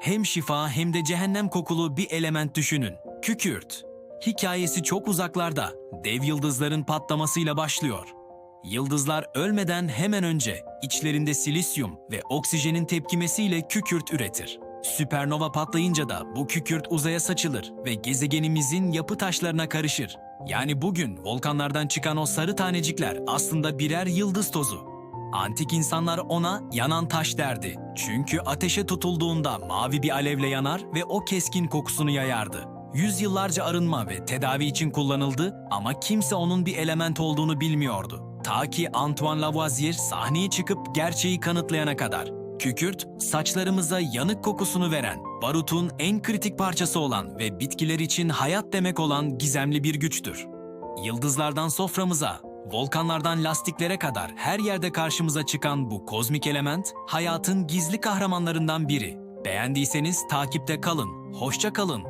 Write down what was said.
Hem şifa hem de cehennem kokulu bir element düşünün. Kükürt. Hikayesi çok uzaklarda, dev yıldızların patlamasıyla başlıyor. Yıldızlar ölmeden hemen önce içlerinde silisyum ve oksijenin tepkimesiyle kükürt üretir. Süpernova patlayınca da bu kükürt uzaya saçılır ve gezegenimizin yapı taşlarına karışır. Yani bugün volkanlardan çıkan o sarı tanecikler aslında birer yıldız tozu. Antik insanlar ona yanan taş derdi. Çünkü ateşe tutulduğunda mavi bir alevle yanar ve o keskin kokusunu yayardı. Yüzyıllarca arınma ve tedavi için kullanıldı ama kimse onun bir element olduğunu bilmiyordu. Ta ki Antoine Lavoisier sahneye çıkıp gerçeği kanıtlayana kadar. Kükürt, saçlarımıza yanık kokusunu veren, barutun en kritik parçası olan ve bitkiler için hayat demek olan gizemli bir güçtür. Yıldızlardan soframıza, volkanlardan lastiklere kadar her yerde karşımıza çıkan bu kozmik element, hayatın gizli kahramanlarından biri. Beğendiyseniz takipte kalın, hoşça kalın,